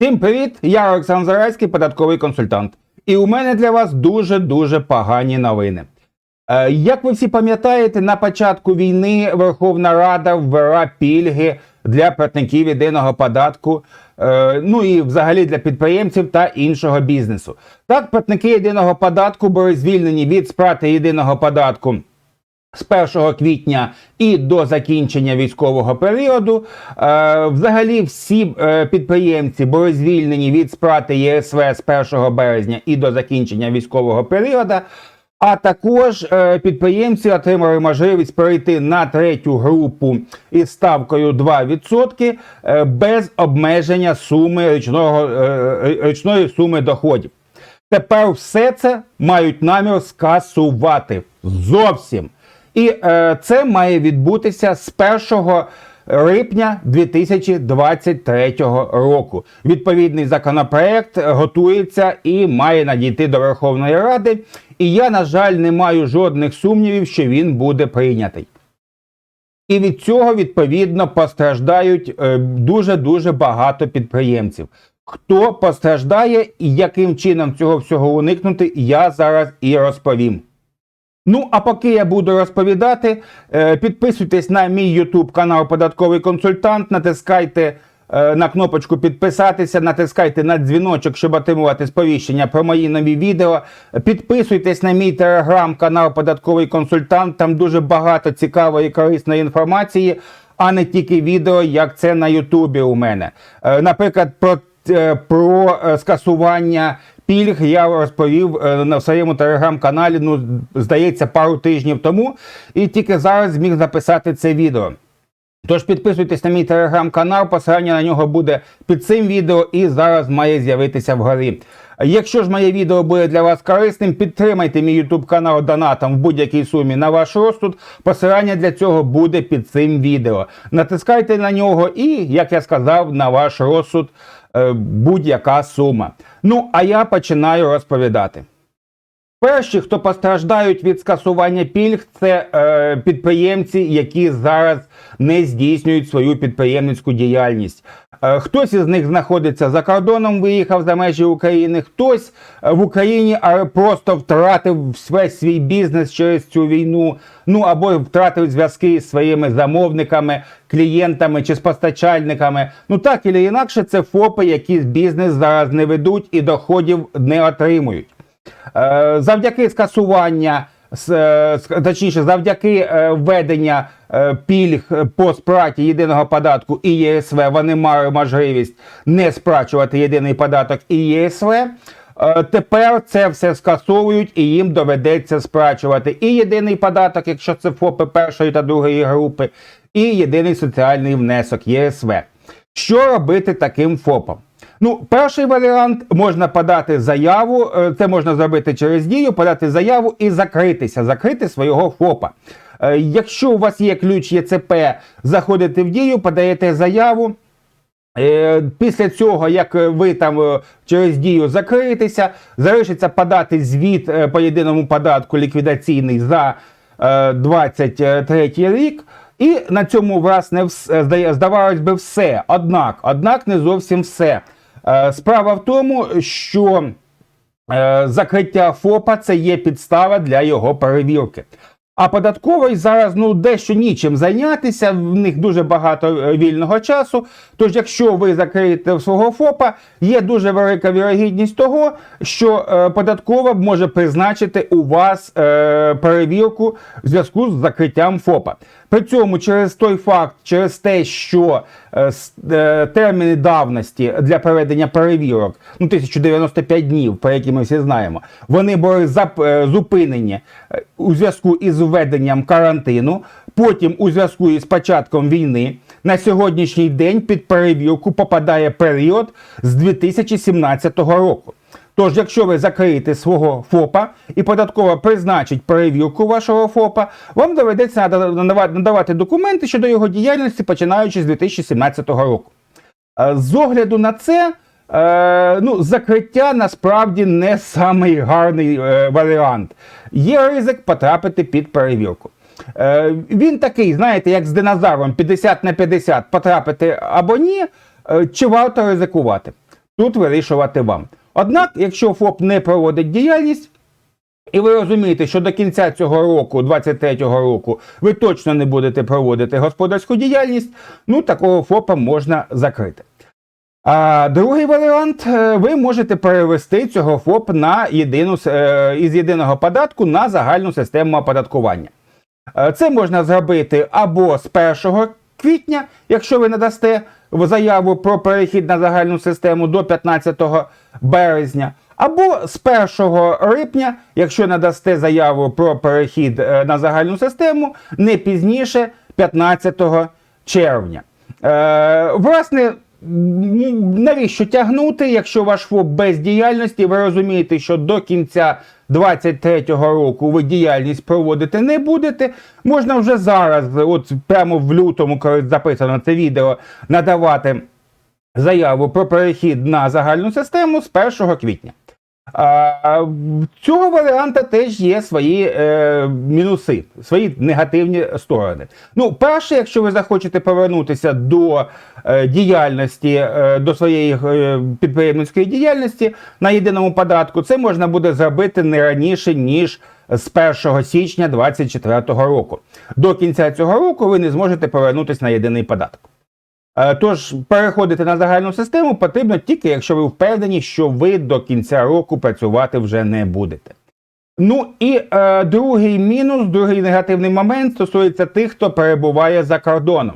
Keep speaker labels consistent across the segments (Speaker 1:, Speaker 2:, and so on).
Speaker 1: Всім привіт! Я Олександр Зарайський, податковий консультант. І у мене для вас дуже-дуже погані новини. Е, Як ви всі пам'ятаєте, на початку війни Верховна Рада ввела пільги для платників єдиного податку, е, ну і взагалі для підприємців та іншого бізнесу. Так, платники єдиного податку були звільнені від сплати єдиного податку з 1 квітня і до закінчення військового періоду. Е, взагалі, всі е, підприємці були звільнені від сплати ЄСВ з 1 березня і до закінчення військового періоду. А також е, підприємці отримали можливість перейти на третю групу із ставкою 2% е, без обмеження суми річного, е, річної суми доходів. Тепер все це мають намір скасувати зовсім. І е, це має відбутися з 1 липня 2023 року. Відповідний законопроект готується і має надійти до Верховної Ради. І я, на жаль, не маю жодних сумнівів, що він буде прийнятий. І від цього відповідно постраждають е, дуже-дуже багато підприємців. Хто постраждає і яким чином цього всього уникнути, я зараз і розповім. Ну, а поки я буду розповідати, е, підписуйтесь на мій YouTube канал Податковий консультант, натискайте е, на кнопочку підписатися, натискайте на дзвіночок, щоб отримувати сповіщення про мої нові відео. Підписуйтесь на мій телеграм-канал Податковий консультант. Там дуже багато цікавої і корисної інформації, а не тільки відео, як це на Ютубі у мене. Е, Наприклад, про, про е, скасування пільг я розповів е, на своєму телеграм-каналі, ну, здається, пару тижнів тому, і тільки зараз зміг записати це відео. Тож підписуйтесь на мій телеграм-канал, посилання на нього буде під цим відео і зараз має з'явитися вгорі. Якщо ж моє відео буде для вас корисним, підтримайте мій YouTube канал донатом в будь-якій сумі на ваш розсуд. Посилання для цього буде під цим відео. Натискайте на нього і, як я сказав, на ваш розсуд е, будь-яка сума. Ну, а я починаю розповідати. Перші, хто постраждають від скасування пільг, це е, підприємці, які зараз не здійснюють свою підприємницьку діяльність. Е, хтось із них знаходиться за кордоном, виїхав за межі України, хтось е, в Україні, просто втратив весь свій бізнес через цю війну. Ну або втратив зв'язки з своїми замовниками, клієнтами чи з постачальниками. Ну так і інакше, це ФОПи, які бізнес зараз не ведуть і доходів не отримують. Е, завдяки скасування, е, точніше, завдяки е, введення пільг по сплаті єдиного податку і ЄСВ, вони мали можливість не сплачувати єдиний податок і ЄСВ. Тепер це все скасовують і їм доведеться сплачувати і єдиний податок, якщо це ФОПи першої та другої групи, і єдиний соціальний внесок ЄСВ. Що робити таким ФОПам? Ну, перший варіант можна подати заяву. е, Це можна зробити через дію, подати заяву і закритися, закрити свого ФОПа. Е, Якщо у вас є ключ ЄЦП, заходите в дію, подаєте заяву. Е, Після цього, як ви там через дію закриєтеся, залишиться подати звіт по єдиному податку ліквідаційний за е, 23 рік. І на цьому, власне, здавалось би, все. Однак, однак не зовсім все. Е, Справа в тому, що е, закриття ФОПа це є підстава для його перевірки. А податковий зараз ну дещо нічим зайнятися. В них дуже багато е, вільного часу. Тож, якщо ви закриєте свого ФОПа, є дуже велика вірогідність того, що е, податкова може призначити у вас е, перевірку в зв'язку з закриттям ФОПа. При цьому через той факт, через те, що терміни давності для проведення перевірок, ну 1095 днів, про які ми всі знаємо, вони були е, зупинені е, у зв'язку із введенням карантину, потім у зв'язку із початком війни. На сьогоднішній день під перевірку попадає період з 2017 року. Тож, якщо ви закриєте свого ФОПа і податково призначить перевірку вашого ФОПа, вам доведеться надавати документи щодо його діяльності, починаючи з 2017 року. Е, З огляду на це, е, ну, закриття насправді не самий гарний е, варіант. Є ризик потрапити під перевірку. Він такий, знаєте, як з динозавром 50 на 50 потрапити або ні, чи варто ризикувати. тут вирішувати вам. Однак, якщо ФОП не проводить діяльність, і ви розумієте, що до кінця цього року, 23-го року, ви точно не будете проводити господарську діяльність, ну такого ФОПа можна закрити. А другий варіант, е, ви можете перевести цього ФОП на єдину, е, із єдиного податку на загальну систему оподаткування. Е, Це можна зробити або з 1 квітня, якщо ви надасте заяву про перехід на загальну систему до 15 березня, або з 1 липня, якщо надасте заяву про перехід е, на загальну систему не пізніше 15 червня. Е, власне, навіщо тягнути, якщо ваш ФОП без діяльності, ви розумієте, що до кінця 23-го року ви діяльність проводити не будете. Можна вже зараз, от прямо в лютому, коли записано це відео, надавати заяву про перехід на загальну систему з 1 квітня. А, цього варіанта теж є свої е, мінуси, свої негативні сторони. Ну, перше, якщо ви захочете повернутися до е, діяльності, е, до своєї е, підприємницької діяльності на єдиному податку, це можна буде зробити не раніше, ніж з 1 січня 2024 року. До кінця цього року ви не зможете повернутися на єдиний податок. Е, Тож переходити на загальну систему потрібно тільки, якщо ви впевнені, що ви до кінця року працювати вже не будете. Ну і е, другий мінус, другий негативний момент стосується тих, хто перебуває за кордоном.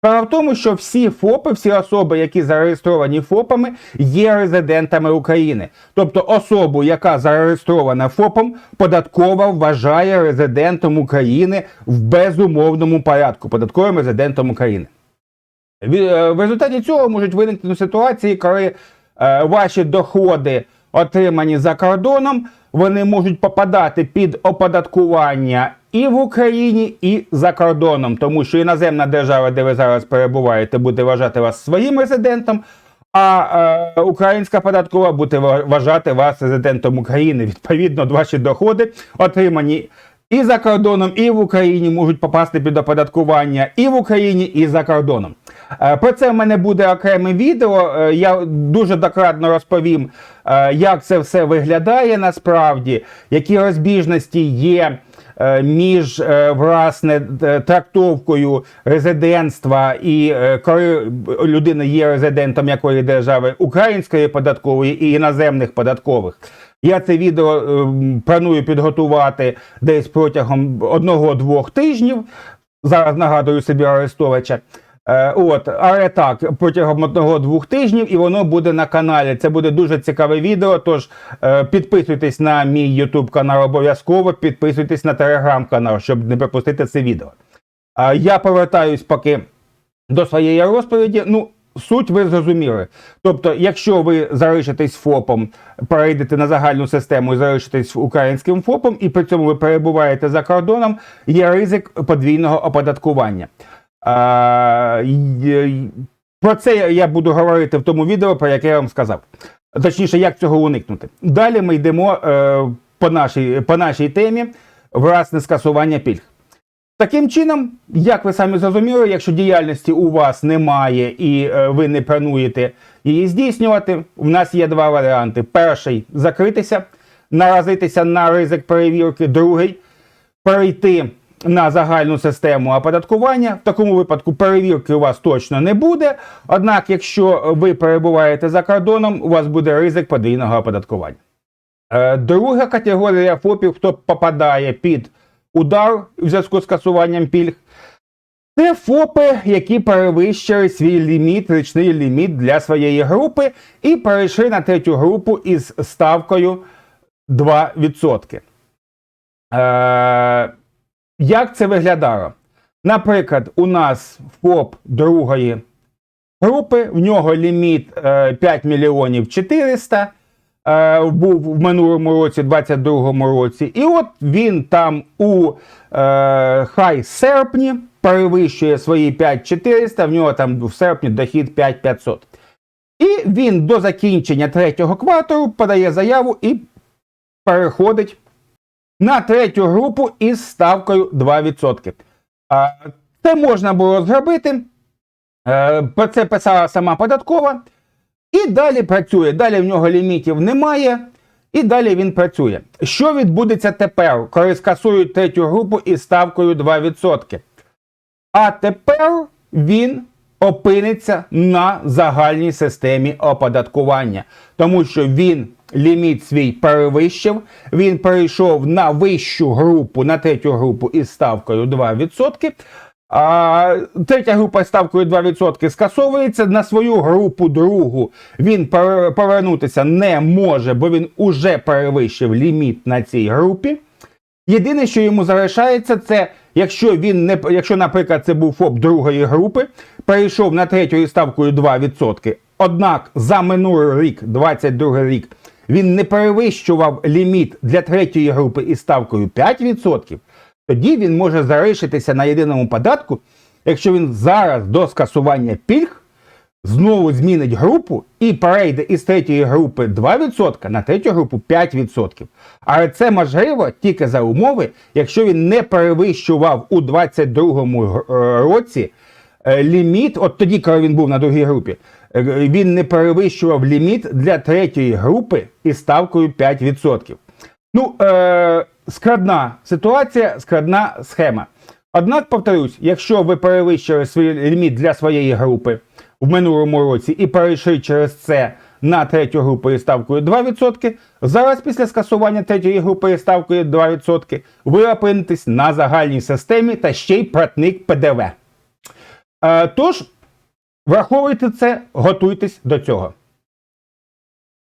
Speaker 1: Справа в тому, що всі ФОПи, всі особи, які зареєстровані ФОПами, є резидентами України. Тобто особу, яка зареєстрована ФОПом, податкова вважає резидентом України в безумовному порядку, податковим резидентом України. Е, В результаті цього можуть виникнути ситуації, коли е, ваші доходи, отримані за кордоном, вони можуть попадати під оподаткування і в Україні, і за кордоном, тому що іноземна держава, де ви зараз перебуваєте, буде вважати вас своїм резидентом. А е, українська податкова буде вважати вас резидентом України. Відповідно, ваші доходи отримані і за кордоном, і в Україні можуть попасти під оподаткування і в Україні, і за кордоном. Е, Про це в мене буде окреме відео. Е, Я дуже докладно розповім, е, як це все виглядає насправді, які розбіжності є. Між власне трактовкою резидентства і коли людина є резидентом якої держави української податкової і іноземних податкових. Я це відео планую підготувати десь протягом одного-двох тижнів. Зараз нагадую собі Арестовича. Е, от, але так, протягом одного-двох тижнів, і воно буде на каналі. Це буде дуже цікаве відео. Тож е, підписуйтесь на мій YouTube канал обов'язково, підписуйтесь на телеграм канал, щоб не пропустити це відео. А я повертаюсь поки до своєї розповіді. Ну, суть ви зрозуміли. Тобто, якщо ви залишитесь ФОПом, перейдете на загальну систему і залишитесь українським ФОПом, і при цьому ви перебуваєте за кордоном, є ризик подвійного оподаткування. Про це я- я буду говорити в тому відео, про яке я вам сказав. Точніше, як цього уникнути. Далі ми йдемо е, по, нашій, по нашій темі, власне, скасування пільг. Таким чином, як ви самі зрозуміли, якщо діяльності у вас немає і е, ви не плануєте її здійснювати, у нас є два варіанти: перший закритися, наразитися на ризик перевірки, другий перейти на загальну систему оподаткування. В такому випадку перевірки у вас точно не буде. Однак, якщо ви перебуваєте за кордоном, у вас буде ризик подвійного оподаткування. Е, Друга категорія ФОПів, хто попадає під удар в зв'язку з скасуванням пільг, це ФОПи, які перевищили свій ліміт, річний ліміт для своєї групи, і перейшли на третю групу із ставкою 2%. Е, як це виглядало? Наприклад, у нас ФОП другої групи, в нього ліміт е, 5 мільйонів 400, е, був в минулому році, 22-му році. І от він там у е, хай серпні перевищує свої 5400, в нього там в серпні дохід 5500. І він до закінчення третього кварталу подає заяву і переходить на третю групу із ставкою 2%. Це можна було зробити. Е, Про це писала сама податкова. І далі працює. Далі в нього лімітів немає. І далі він працює. Що відбудеться тепер, коли скасують третю групу із ставкою 2%? А тепер він опиниться на загальній системі оподаткування, тому що він ліміт свій перевищив, він перейшов на вищу групу, на третю групу із ставкою 2%. А третя група ставкою 2% скасовується. На свою групу другу він повернутися не може, бо він уже перевищив ліміт на цій групі. Єдине, що йому залишається, це якщо він не якщо, наприклад, це був ФОП другої групи, перейшов на третю ставкою 2%. Однак за минулий рік, 22 рік, він не перевищував ліміт для третьої групи із ставкою 5%, тоді він може залишитися на єдиному податку, якщо він зараз до скасування пільг знову змінить групу і перейде із третьої групи 2% на третю групу 5%. Але це можливо тільки за умови, якщо він не перевищував у 2022 році е, ліміт, от тоді, коли він був на другій групі, е, він не перевищував ліміт для третьої групи із ставкою 5%. Ну, е, складна ситуація, складна схема. Однак, повторюсь, якщо ви перевищили свій ліміт для своєї групи в минулому році і перейшли через це на третю групу із ставкою 2%, зараз після скасування третьої групи із ставкою 2%, ви опинитесь на загальній системі та ще й платник ПДВ. Е, тож, враховуйте це, готуйтесь до цього.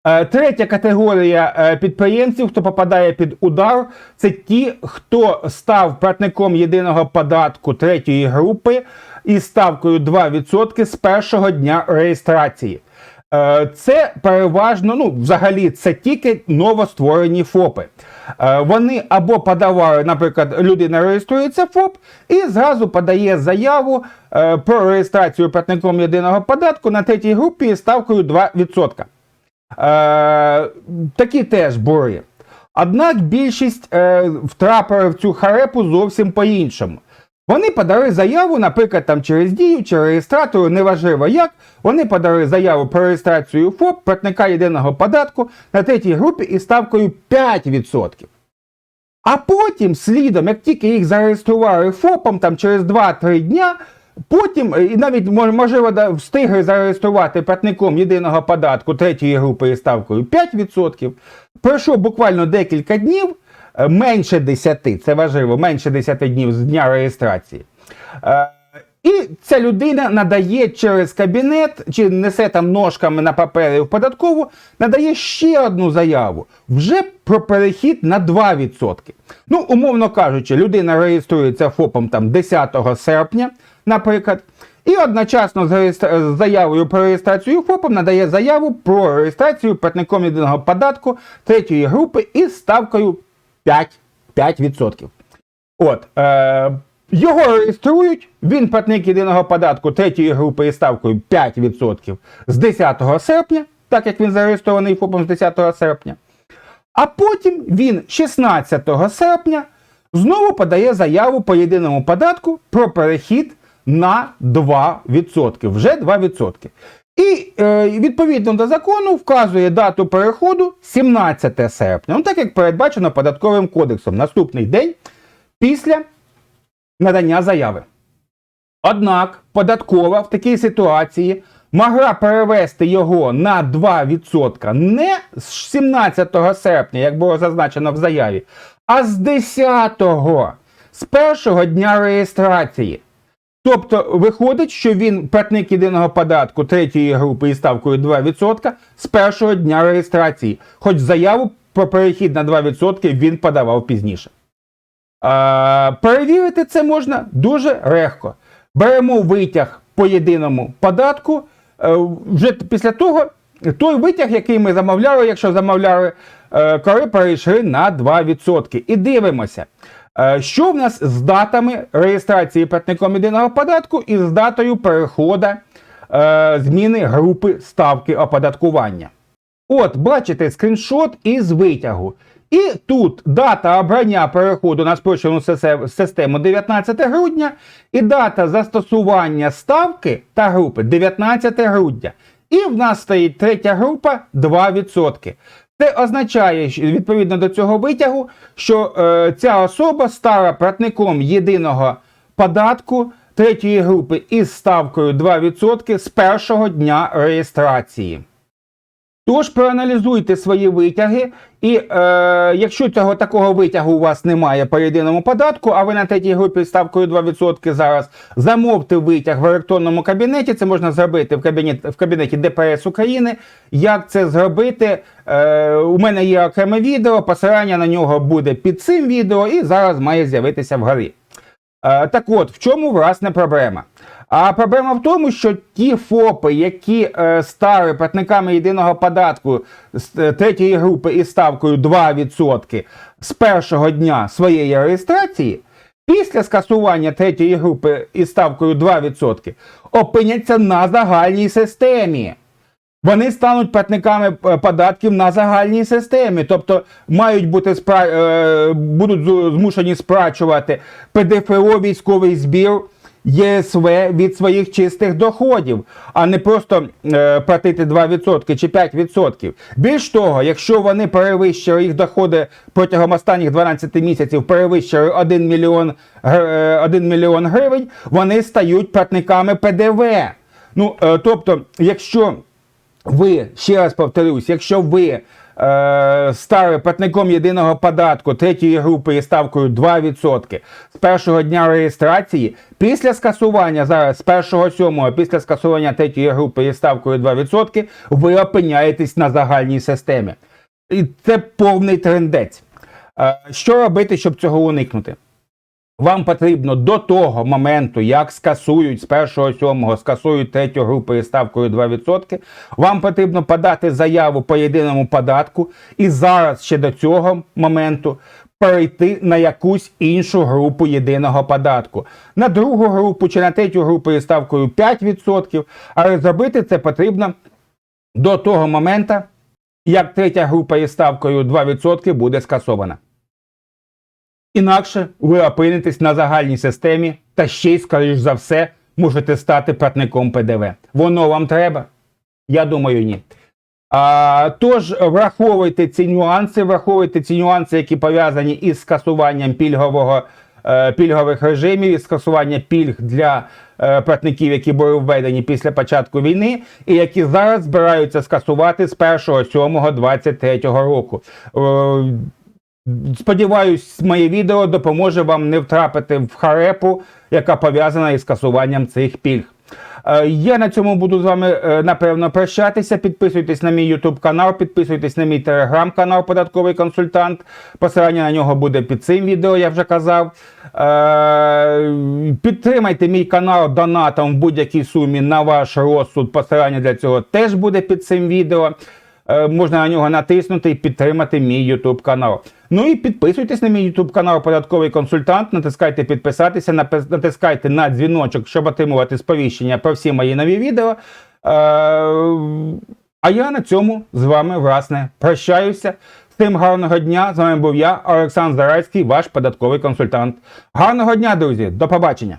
Speaker 1: Е, Третя категорія е, підприємців, хто попадає під удар, це ті, хто став платником єдиного податку третьої групи із ставкою 2% з першого дня реєстрації. Е, Це переважно, ну, взагалі, це тільки новостворені ФОПи. Е, Вони або подавали, наприклад, людина реєструється ФОП і зразу подає заяву е, про реєстрацію платником єдиного податку на третій групі ставкою 2%. Е, такі теж були. Однак більшість втрапили в цю харепу зовсім по-іншому. Вони подали заяву, наприклад, там через дію чи реєстратору, неважливо як. Вони подали заяву про реєстрацію ФОП, платника єдиного податку на третій групі із ставкою 5%. А потім, слідом, як тільки їх зареєстрували ФОПом, там через 2-3 дня, потім, е, і навіть можливо встигли зареєструвати платником єдиного податку третьої групи із ставкою 5%. Пройшло буквально декілька днів, менше 10, це важливо, менше 10 днів з дня реєстрації. Е, І ця людина надає через кабінет чи несе там ножками на папері в податкову, надає ще одну заяву вже про перехід на 2%. Ну, умовно кажучи, людина реєструється ФОПом там 10 серпня, наприклад. І одночасно з, реєстра... з заявою про реєстрацію ФОПом надає заяву про реєстрацію платником єдиного податку третьої групи із ставкою 5%. 5%. От, е, його реєструють, він платник єдиного податку третьої групи із ставкою 5% з 10 серпня, так як він зареєстрований ФОПом з 10 серпня. А потім він 16 серпня знову подає заяву по єдиному податку про перехід на 2%. Вже 2%. І е, відповідно до закону вказує дату переходу 17 серпня. Ну, так як передбачено податковим кодексом, наступний день після надання заяви. Однак податкова в такій ситуації могла перевести його на 2% не з 17 серпня, як було зазначено в заяві, а з 10-го, з першого дня реєстрації. Тобто виходить, що він платник єдиного податку третьої групи із ставкою 2% з першого дня реєстрації, хоч заяву про перехід на 2% він подавав пізніше. А, перевірити це можна дуже легко. Беремо витяг по єдиному податку. е, Вже після того, той витяг, який ми замовляли, якщо замовляли, е, коли перейшли на 2%. І дивимося, що в нас з датами реєстрації платником єдиного податку і з датою переходу е, зміни групи ставки оподаткування. От, бачите, скріншот із витягу. І тут дата обрання переходу на спрощену систему 19 грудня і дата застосування ставки та групи 19 грудня. І в нас стоїть третя група 2%. Це означає, відповідно до цього витягу, що е, ця особа стала платником єдиного податку третьої групи із ставкою 2% з першого дня реєстрації. Тож проаналізуйте свої витяги, і е, якщо цього такого витягу у вас немає по єдиному податку, а ви на третій групі ставкою 2% зараз замовте витяг в електронному кабінеті. Це можна зробити в кабінеті, в кабінеті ДПС України. Як це зробити? Е, у мене є окреме відео, посилання на нього буде під цим відео, і зараз має з'явитися вгорі. Е, Так от, в чому власне проблема? А проблема в тому, що ті ФОПи, які е, стали платниками єдиного податку з е, третьої групи із ставкою 2% з першого дня своєї реєстрації, після скасування третьої групи із ставкою 2% опиняться на загальній системі. Вони стануть платниками е, податків на загальній системі, тобто мають бути спра... е, будуть змушені сплачувати ПДФО, військовий збір, ЄСВ від своїх чистих доходів, а не просто е, платити 2% чи 5%. Більш того, якщо вони перевищили їх доходи протягом останніх 12 місяців, перевищили 1 мільйон, е, 1 мільйон гривень, вони стають платниками ПДВ. Ну, е, тобто, якщо ви, ще раз повторюсь, якщо ви е, стали платником єдиного податку третьої групи із ставкою 2% з першого дня реєстрації, після скасування зараз з 1.7, після скасування третьої групи із ставкою 2%, ви опиняєтесь на загальній системі. І це повний трендець. Е, що робити, щоб цього уникнути? Вам потрібно до того моменту, як скасують з 1.7, скасують третю групу із ставкою 2%, вам потрібно подати заяву по єдиному податку і зараз ще до цього моменту перейти на якусь іншу групу єдиного податку. На другу групу чи на третю групу із ставкою 5%, але зробити це потрібно до того моменту, як третя група із ставкою 2% буде скасована. Інакше ви опинитесь на загальній системі та ще й, скоріш за все, можете стати платником ПДВ. Воно вам треба? Я думаю, ні. А, тож враховуйте ці нюанси, враховуйте ці нюанси, які пов'язані із скасуванням пільгового, е, пільгових режимів, із скасування пільг для е, платників, які були введені після початку війни, і які зараз збираються скасувати з 1.7.23 року. Е, Сподіваюсь, моє відео допоможе вам не втрапити в харепу, яка пов'язана із скасуванням цих пільг. Е, Я на цьому буду з вами е, напевно прощатися. Підписуйтесь на мій YouTube канал, підписуйтесь на мій телеграм-канал Податковий консультант. Посилання на нього буде під цим відео, я вже казав. Е, Підтримайте мій канал донатом в будь-якій сумі на ваш розсуд. Посилання для цього теж буде під цим відео. Можна на нього натиснути і підтримати мій YouTube канал. Ну і підписуйтесь на мій YouTube канал Податковий консультант, натискайте підписатися, натискайте на дзвіночок, щоб отримувати сповіщення про всі мої нові відео. Е, А я на цьому з вами, власне, прощаюся. Всім гарного дня! З вами був я, Олександр Зарайський, ваш податковий консультант. Гарного дня, друзі! До побачення!